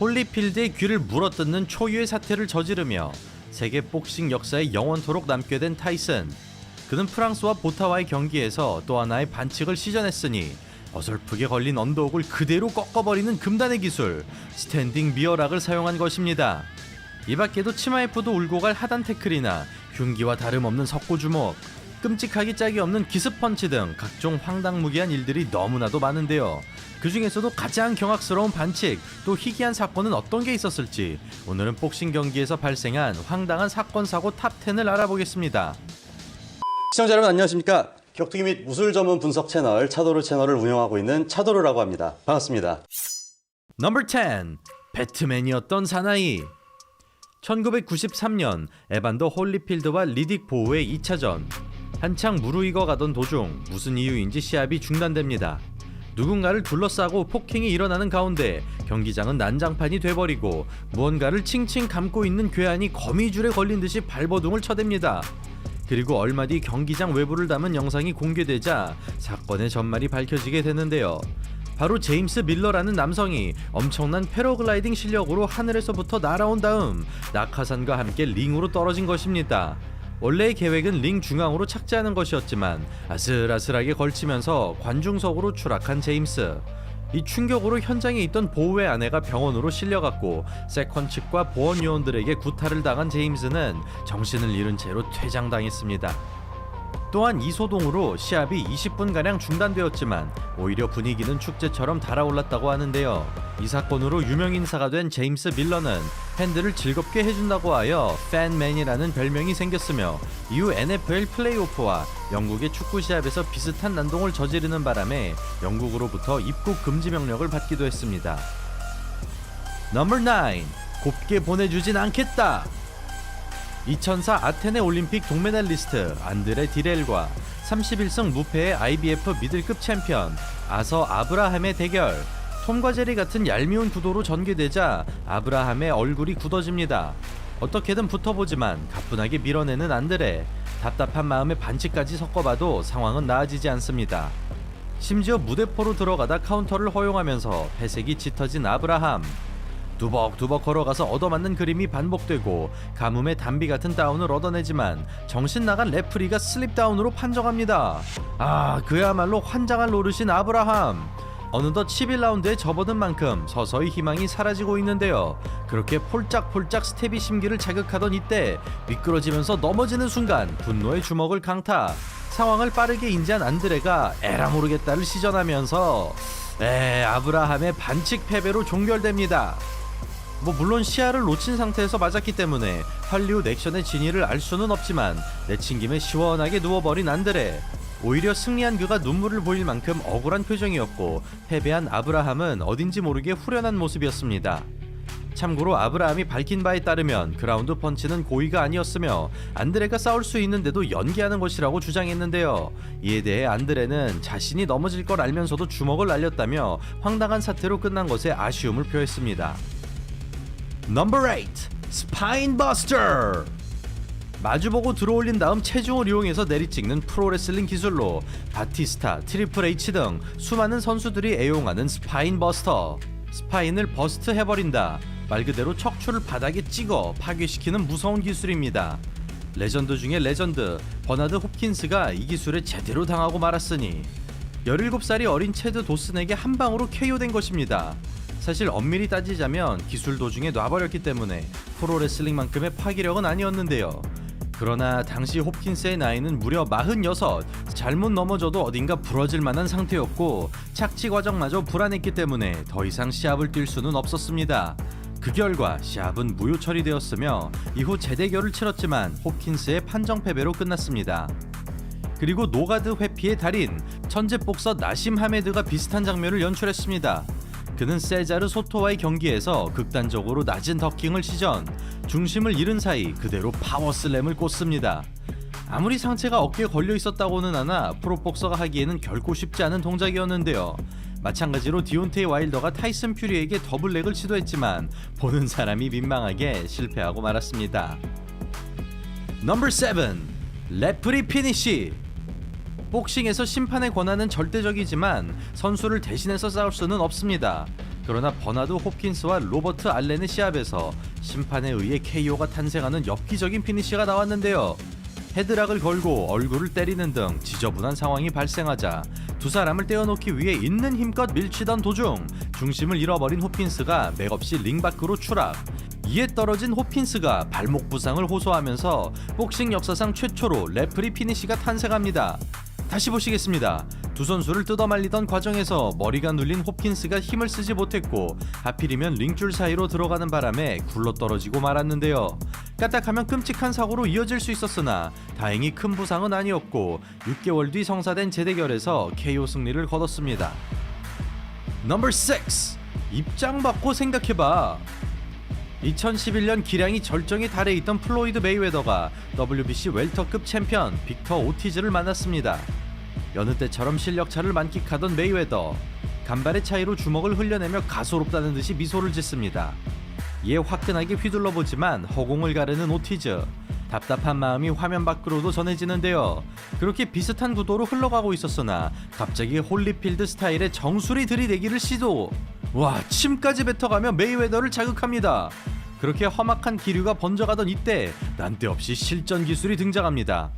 홀리필드의 귀를 물어뜯는 초유의 사태를 저지르며 세계 복싱 역사에 영원토록 남게 된 타이슨. 그는 프랑스와 보타와의 경기에서 또 하나의 반칙을 시전했으니 어설프게 걸린 언더옥을 그대로 꺾어버리는 금단의 기술 스탠딩 미어락을 사용한 것입니다. 이 밖에도 치마에프도 울고 갈 하단 태클이나 흉기와 다름없는 석고 주먹, 끔찍하기 짝이 없는 기습 펀치 등 각종 황당무계한 일들이 너무나도 많은데요. 그 중에서도 가장 경악스러운 반칙, 또 희귀한 사건은 어떤 게 있었을지 오늘은 복싱 경기에서 발생한 황당한 사건 사고 탑10을 알아보겠습니다. 시청자 여러분 안녕하십니까? 격투기 및 무술 전문 분석 채널 차도르 채널을 운영하고 있는 차도르라고 합니다. 반갑습니다. 넘버 10 배트맨이었던 사나이 1993년 에반더 홀리필드와 리딕 보우의 2차전 한창 무르익어 가던 도중 무슨 이유인지 시합이 중단됩니다. 누군가를 둘러싸고 폭행이 일어나는 가운데 경기장은 난장판이 돼버리고 무언가를 칭칭 감고 있는 괴한이 거미줄에 걸린 듯이 발버둥을 쳐댑니다. 그리고 얼마 뒤 경기장 외부를 담은 영상이 공개되자 사건의 전말이 밝혀지게 되는데요. 바로 제임스 밀러라는 남성이 엄청난 패러글라이딩 실력으로 하늘에서부터 날아온 다음 낙하산과 함께 링으로 떨어진 것입니다. 원래의 계획은 링 중앙으로 착지하는 것이었지만 아슬아슬하게 걸치면서 관중석으로 추락한 제임스. 이 충격으로 현장에 있던 보우의 아내가 병원으로 실려갔고 세컨 측과 보원 요원들에게 구타를 당한 제임스는 정신을 잃은 채로 퇴장당했습니다. 또한 이 소동으로 시합이 20분가량 중단되었지만 오히려 분위기는 축제처럼 달아올랐다고 하는데요. 이 사건으로 유명인사가 된 제임스 밀러는 팬들을 즐겁게 해준다고 하여 팬맨이라는 별명이 생겼으며 이후 NFL 플레이오프와 영국의 축구 시합에서 비슷한 난동을 저지르는 바람에 영국으로부터 입국 금지 명령을 받기도 했습니다. 넘버 9 곱게 보내주진 않겠다. 2004 아테네 올림픽 동메달리스트 안드레 디렐과 31승 무패의 IBF 미들급 챔피언 아서 아브라함의 대결 톰과 제리 같은 얄미운 구도로 전개되자 아브라함의 얼굴이 굳어집니다. 어떻게든 붙어보지만 가뿐하게 밀어내는 안드레 답답한 마음에 반칙까지 섞어봐도 상황은 나아지지 않습니다. 심지어 무대포로 들어가다 카운터를 허용하면서 패색이 짙어진 아브라함 두벅두벅 걸어가서 얻어맞는 그림이 반복되고 가뭄의 단비 같은 다운을 얻어내지만 정신 나간 레프리가 슬립 다운으로 판정합니다. 아 그야말로 환장할 노릇인 아브라함. 어느덧 11라운드에 접어든 만큼 서서히 희망이 사라지고 있는데요. 그렇게 폴짝폴짝 스텝이 심기를 자극하던 이때 미끄러지면서 넘어지는 순간 분노의 주먹을 강타. 상황을 빠르게 인지한 안드레가 에라 모르겠다를 시전하면서 에 아브라함의 반칙 패배로 종결됩니다. 뭐 물론 시야를 놓친 상태에서 맞았기 때문에 할리우드 액션의 진위를 알 수는 없지만 내친 김에 시원하게 누워버린 안드레 오히려 승리한 그가 눈물을 보일 만큼 억울한 표정이었고 패배한 아브라함은 어딘지 모르게 후련한 모습이었습니다. 참고로 아브라함이 밝힌 바에 따르면 그라운드 펀치는 고의가 아니었으며 안드레가 싸울 수 있는데도 연기하는 것이라고 주장했는데요. 이에 대해 안드레는 자신이 넘어질 걸 알면서도 주먹을 날렸다며 황당한 사태로 끝난 것에 아쉬움을 표했습니다. 넘버 8 스파인 버스터 마주보고 들어올린 다음 체중을 이용해서 내리찍는 프로레슬링 기술로 바티스타, 트리플 H 등 수많은 선수들이 애용하는 스파인 버스터 스파인을 버스트 해버린다. 말 그대로 척추를 바닥에 찍어 파괴시키는 무서운 기술입니다. 레전드 중에 레전드 버나드 홉킨스가 이 기술에 제대로 당하고 말았으니 17살이 어린 체드 도슨에게 한 방으로 KO된 것입니다. 사실 엄밀히 따지자면 기술 도중에 놔버렸기 때문에 프로레슬링만큼의 파기력은 아니었는데요. 그러나 당시 홉킨스의 나이는 무려 46, 잘못 넘어져도 어딘가 부러질 만한 상태였고 착지 과정마저 불안했기 때문에 더 이상 시합을 뛸 수는 없었습니다. 그 결과 시합은 무효 처리되었으며 이후 재대결을 치렀지만 홉킨스의 판정 패배로 끝났습니다. 그리고 노가드 회피의 달인 천재 복서 나심 하메드가 비슷한 장면을 연출했습니다. 그는 세자르 소토와의 경기에서 극단적으로 낮은 더킹을 시전 중심을 잃은 사이 그대로 파워슬램을 꽂습니다. 아무리 상체가 어깨에 걸려 있었다고는 하나 프로복서가 하기에는 결코 쉽지 않은 동작이었는데요. 마찬가지로 디온테이 와일더가 타이슨 퓨리에게 더블렉을 시도했지만 보는 사람이 민망하게 실패하고 말았습니다. 넘버 7 레프리 피니시 복싱에서 심판의 권한은 절대적이지만 선수를 대신해서 싸울 수는 없습니다. 그러나 버나드 홉킨스와 로버트 알렌의 시합에서 심판에 의해 KO가 탄생하는 엽기적인 피니시가 나왔는데요. 헤드락을 걸고 얼굴을 때리는 등 지저분한 상황이 발생하자 두 사람을 떼어놓기 위해 있는 힘껏 밀치던 도중 중심을 잃어버린 호핀스가 맥없이 링 밖으로 추락. 이에 떨어진 호핀스가 발목 부상을 호소하면서 복싱 역사상 최초로 레프리 피니시가 탄생합니다. 다시 보시겠습니다. 두 선수를 뜯어말리던 과정에서 머리가 눌린 호핀스가 힘을 쓰지 못했고 하필이면 링줄 사이로 들어가는 바람에 굴러떨어지고 말았는데요. 까딱하면 끔찍한 사고로 이어질 수 있었으나 다행히 큰 부상은 아니었고 6개월 뒤 성사된 재대결에서 KO 승리를 거뒀습니다. 넘버 6 입장 바꿔 생각해봐. 2011년 기량이 절정에 달해 있던 플로이드 메이웨더가 WBC 웰터급 챔피언 빅터 오티즈를 만났습니다. 여느 때처럼 실력차를 만끽하던 메이웨더 간발의 차이로 주먹을 흘려내며 가소롭다는 듯이 미소를 짓습니다. 이에 화끈하게 휘둘러 보지만 허공을 가르는 오티즈 답답한 마음이 화면 밖으로도 전해지는데요. 그렇게 비슷한 구도로 흘러가고 있었으나 갑자기 홀리필드 스타일의 정수리 들이대기를 시도. 와 침까지 뱉어가며 메이웨더를 자극합니다. 그렇게 험악한 기류가 번져가던 이때 난데없이 실전 기술이 등장합니다.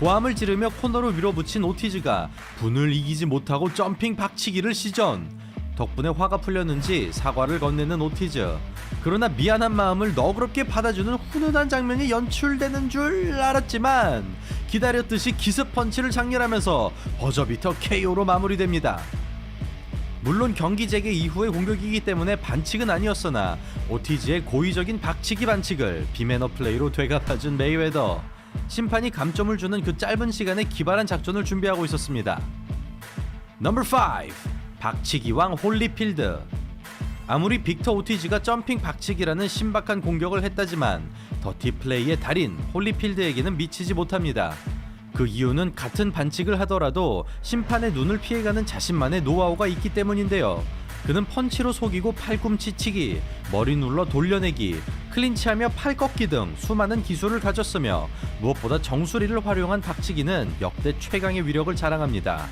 고함을 지르며 코너로 밀어붙인 오티즈가 분을 이기지 못하고 점핑 박치기를 시전. 덕분에 화가 풀렸는지 사과를 건네는 오티즈. 그러나 미안한 마음을 너그럽게 받아주는 훈훈한 장면이 연출되는 줄 알았지만 기다렸듯이 기습 펀치를 장렬하면서 버저비터 KO로 마무리됩니다. 물론 경기 재개 이후의 공격이기 때문에 반칙은 아니었으나 오티즈의 고의적인 박치기 반칙을 비매너 플레이로 되갚아준 메이웨더 심판이 감점을 주는 그 짧은 시간에 기발한 작전을 준비하고 있었습니다. 넘버 5 박치기 왕 홀리필드 아무리 빅터 오티즈가 점핑 박치기라는 신박한 공격을 했다지만 더티 플레이의 달인 홀리필드에게는 미치지 못합니다. 그 이유는 같은 반칙을 하더라도 심판의 눈을 피해가는 자신만의 노하우가 있기 때문인데요. 그는 펀치로 속이고 팔꿈치 치기, 머리 눌러 돌려내기, 클린치하며 팔 꺾기 등 수많은 기술을 가졌으며 무엇보다 정수리를 활용한 박치기는 역대 최강의 위력을 자랑합니다.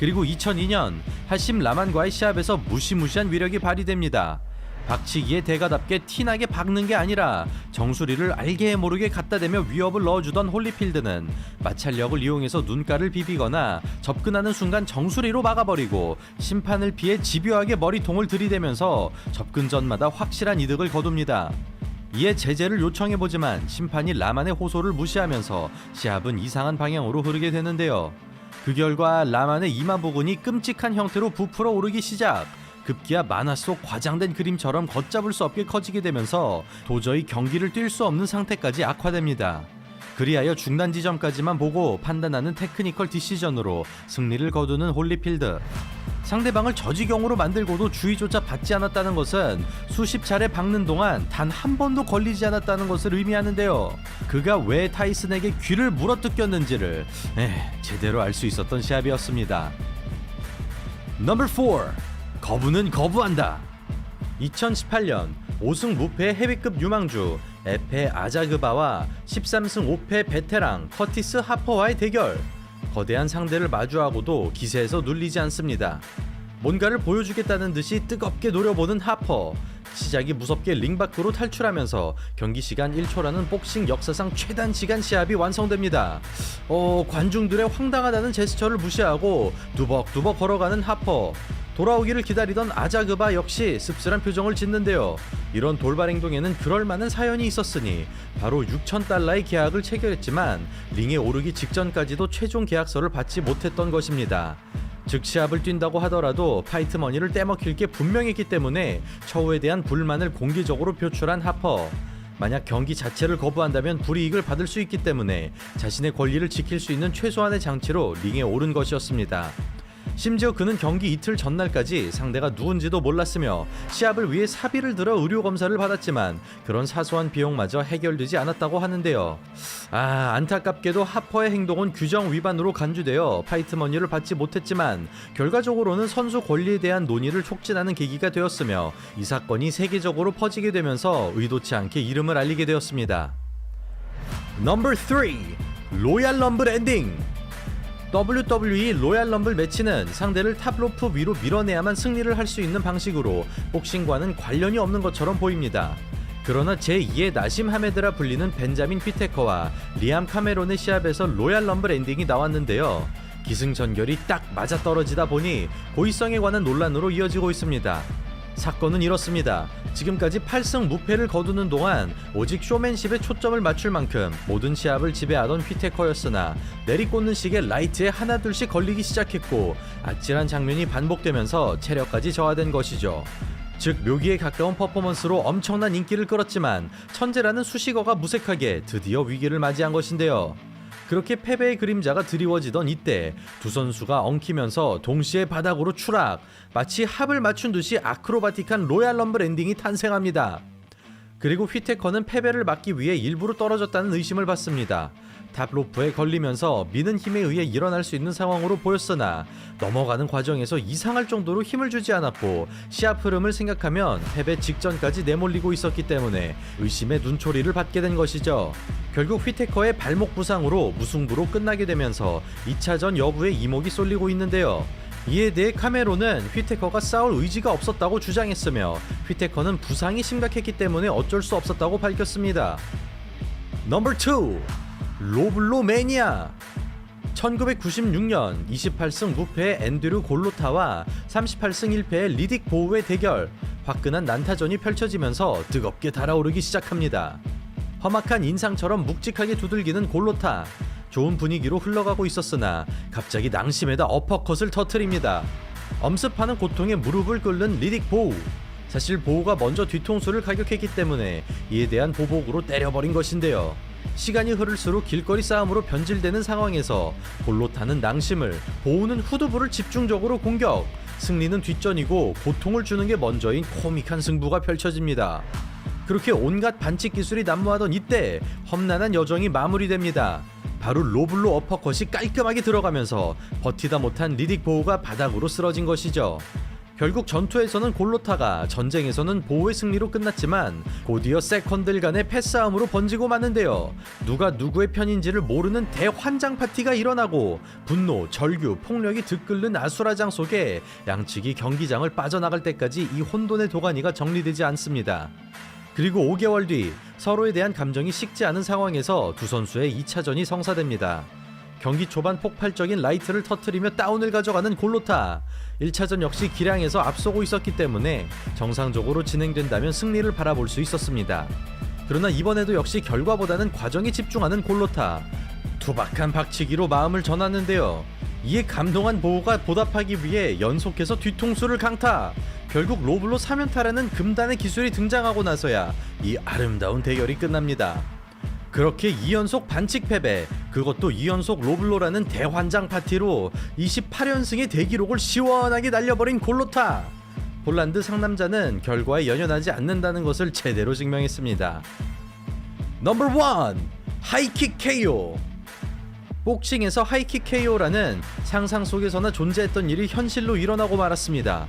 그리고 2002년 하심 라만과의 시합에서 무시무시한 위력이 발휘됩니다. 박치기의 대가답게 티나게 박는 게 아니라 정수리를 알게 모르게 갖다 대며 위협을 넣어주던 홀리필드는 마찰력을 이용해서 눈가를 비비거나 접근하는 순간 정수리로 막아버리고 심판을 피해 집요하게 머리통을 들이대면서 접근 전마다 확실한 이득을 거둡니다. 이에 제재를 요청해보지만 심판이 라만의 호소를 무시하면서 시합은 이상한 방향으로 흐르게 되는데요. 그 결과 라만의 이마 부근이 끔찍한 형태로 부풀어 오르기 시작. 급기야 만화 속 과장된 그림처럼 걷잡을 수 없게 커지게 되면서 도저히 경기를 뛸 수 없는 상태까지 악화됩니다. 그리하여 중단 지점까지만 보고 판단하는 테크니컬 디시전으로 승리를 거두는 홀리필드. 상대방을 저지경으로 만들고도 주의조차 받지 않았다는 것은 수십 차례 박는 동안 단 한 번도 걸리지 않았다는 것을 의미하는데요. 그가 왜 타이슨에게 귀를 물어뜯겼는지를 에, 제대로 알 수 있었던 시합이었습니다. 넘버 4 거부는 거부한다. 2018년 5승 무패 헤비급 유망주 에페 아자그바와 13승 5패 베테랑 커티스 하퍼와의 대결. 거대한 상대를 마주하고도 기세에서 눌리지 않습니다. 뭔가를 보여주겠다는 듯이 뜨겁게 노려보는 하퍼. 시작이 무섭게 링 밖으로 탈출하면서 경기 시간 1초라는 복싱 역사상 최단 시간 시합이 완성됩니다. 어, 관중들의 황당하다는 제스처를 무시하고 두벅두벅 걸어가는 하퍼. 돌아오기를 기다리던 아자그바 역시 씁쓸한 표정을 짓는데요. 이런 돌발 행동에는 그럴 만한 사연이 있었으니 바로 6천 달러의 계약을 체결했지만 링에 오르기 직전까지도 최종 계약서를 받지 못했던 것입니다. 즉 시합을 뛴다고 하더라도 파이트 머니를 떼먹힐 게 분명했기 때문에 처우에 대한 불만을 공개적으로 표출한 하퍼. 만약 경기 자체를 거부한다면 불이익을 받을 수 있기 때문에 자신의 권리를 지킬 수 있는 최소한의 장치로 링에 오른 것이었습니다. 심지어 그는 경기 이틀 전날까지 상대가 누군지도 몰랐으며 시합을 위해 사비를 들어 의료 검사를 받았지만 그런 사소한 비용마저 해결되지 않았다고 하는데요. 아 안타깝게도 하퍼의 행동은 규정 위반으로 간주되어 파이트 머니를 받지 못했지만 결과적으로는 선수 권리에 대한 논의를 촉진하는 계기가 되었으며 이 사건이 세계적으로 퍼지게 되면서 의도치 않게 이름을 알리게 되었습니다. 넘버 3 로얄 럼블 엔딩 WWE 로얄 럼블 매치는 상대를 탑로프 위로 밀어내야만 승리를 할 수 있는 방식으로 복싱과는 관련이 없는 것처럼 보입니다. 그러나 제2의 나심 하메드라 불리는 벤자민 피테커와 리암 카메론의 시합에서 로얄 럼블 엔딩이 나왔는데요. 기승전결이 딱 맞아떨어지다 보니 고의성에 관한 논란으로 이어지고 있습니다. 사건은 이렇습니다. 지금까지 8승 무패를 거두는 동안 오직 쇼맨십에 초점을 맞출 만큼 모든 시합을 지배하던 휘테커였으나 내리꽂는 식의 라이트에 하나둘씩 걸리기 시작했고 아찔한 장면이 반복되면서 체력까지 저하된 것이죠. 즉 묘기에 가까운 퍼포먼스로 엄청난 인기를 끌었지만 천재라는 수식어가 무색하게 드디어 위기를 맞이한 것인데요. 그렇게 패배의 그림자가 드리워지던 이때 두 선수가 엉키면서 동시에 바닥으로 추락 마치 합을 맞춘 듯이 아크로바틱한 로얄 럼블 엔딩이 탄생합니다. 그리고 휘테커는 패배를 막기 위해 일부러 떨어졌다는 의심을 받습니다. 탑로프에 걸리면서 미는 힘에 의해 일어날 수 있는 상황으로 보였으나 넘어가는 과정에서 이상할 정도로 힘을 주지 않았고 시합 흐름을 생각하면 패배 직전까지 내몰리고 있었기 때문에 의심의 눈초리를 받게 된 것이죠. 결국 휘테커의 발목 부상으로 무승부로 끝나게 되면서 2차전 여부에 이목이 쏠리고 있는데요. 이에 대해 카메론은 휘테커가 싸울 의지가 없었다고 주장했으며 휘테커는 부상이 심각했기 때문에 어쩔 수 없었다고 밝혔습니다. 넘버 2 로블로 매니아 1996년 28승 무패의 앤드류 골로타와 38승 1패의 리딕 보우의 대결 화끈한 난타전이 펼쳐지면서 뜨겁게 달아오르기 시작합니다. 험악한 인상처럼 묵직하게 두들기는 골로타 좋은 분위기로 흘러가고 있었으나 갑자기 낭심에다 어퍼컷을 터트립니다. 엄습하는 고통에 무릎을 꿇는 리딕 보우 사실 보우가 먼저 뒤통수를 가격했기 때문에 이에 대한 보복으로 때려버린 것인데요. 시간이 흐를수록 길거리 싸움으로 변질되는 상황에서 골로타는 낭심을, 보우는 후두부를 집중적으로 공격. 승리는 뒷전이고 고통을 주는 게 먼저인 코믹한 승부가 펼쳐집니다. 그렇게 온갖 반칙 기술이 난무하던 이때 험난한 여정이 마무리됩니다. 바로 로블로 어퍼컷이 깔끔하게 들어가면서 버티다 못한 리딕 보우가 바닥으로 쓰러진 것이죠. 결국 전투에서는 골로타가 전쟁에서는 보호의 승리로 끝났지만 곧이어 세컨들 간의 패싸움으로 번지고 마는데요. 누가 누구의 편인지를 모르는 대환장 파티가 일어나고 분노, 절규, 폭력이 들끓는 아수라장 속에 양측이 경기장을 빠져나갈 때까지 이 혼돈의 도가니가 정리되지 않습니다. 그리고 5개월 뒤 서로에 대한 감정이 식지 않은 상황에서 두 선수의 2차전이 성사됩니다. 경기 초반 폭발적인 라이트를 터트리며 다운을 가져가는 골로타. 1차전 역시 기량에서 앞서고 있었기 때문에 정상적으로 진행된다면 승리를 바라볼 수 있었습니다. 그러나 이번에도 역시 결과보다는 과정에 집중하는 골로타. 투박한 박치기로 마음을 전하는데요. 이에 감동한 보호가 보답하기 위해 연속해서 뒤통수를 강타. 결국 로블로 사면타라는 금단의 기술이 등장하고 나서야 이 아름다운 대결이 끝납니다. 그렇게 2연속 반칙 패배, 그것도 2연속 로블로라는 대환장 파티로 28연승의 대기록을 시원하게 날려버린 골로타. 폴란드 상남자는 결과에 연연하지 않는다는 것을 제대로 증명했습니다. 넘버 1 하이킥 KO 복싱에서 하이킥 KO라는 상상 속에서나 존재했던 일이 현실로 일어나고 말았습니다.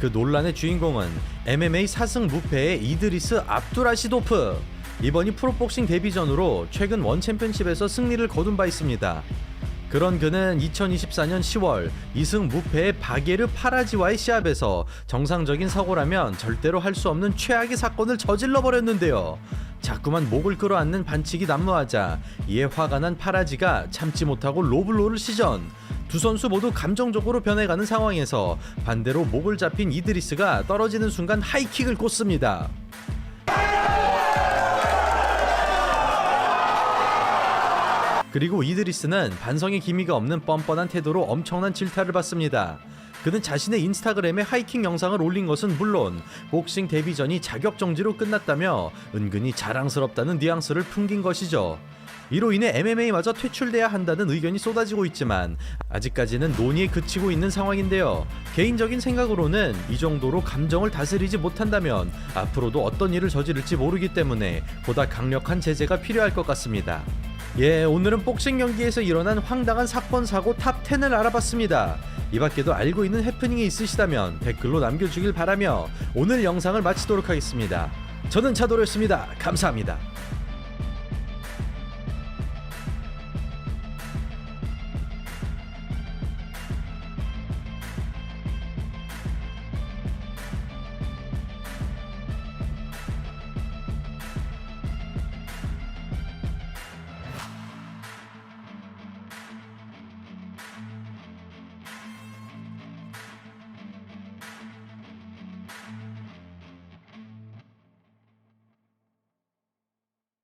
그 논란의 주인공은 MMA 4승 무패의 이드리스 압두라시도프. 이번이 프로복싱 데뷔전으로 최근 원 챔피언십에서 승리를 거둔 바 있습니다. 그런 그는 2024년 10월 2승 무패의 바게르 파라지와의 시합에서 정상적인 사고라면 절대로 할 수 없는 최악의 사건을 저질러 버렸는데요. 자꾸만 목을 끌어안는 반칙이 난무하자 이에 화가 난 파라지가 참지 못하고 로블로를 시전. 두 선수 모두 감정적으로 변해가는 상황에서 반대로 목을 잡힌 이드리스가 떨어지는 순간 하이킥을 꽂습니다. 그리고 이드리스는 반성의 기미가 없는 뻔뻔한 태도로 엄청난 질타를 받습니다. 그는 자신의 인스타그램에 하이킹 영상을 올린 것은 물론 복싱 데뷔전이 자격 정지로 끝났다며 은근히 자랑스럽다는 뉘앙스를 풍긴 것이죠. 이로 인해 MMA마저 퇴출돼야 한다는 의견이 쏟아지고 있지만 아직까지는 논의에 그치고 있는 상황인데요. 개인적인 생각으로는 이 정도로 감정을 다스리지 못한다면 앞으로도 어떤 일을 저지를지 모르기 때문에 보다 강력한 제재가 필요할 것 같습니다. 예, 오늘은 복싱 경기에서 일어난 황당한 사건 사고 탑 10을 알아봤습니다. 이 밖에도 알고 있는 해프닝이 있으시다면 댓글로 남겨주길 바라며 오늘 영상을 마치도록 하겠습니다. 저는 차도로였습니다. 감사합니다.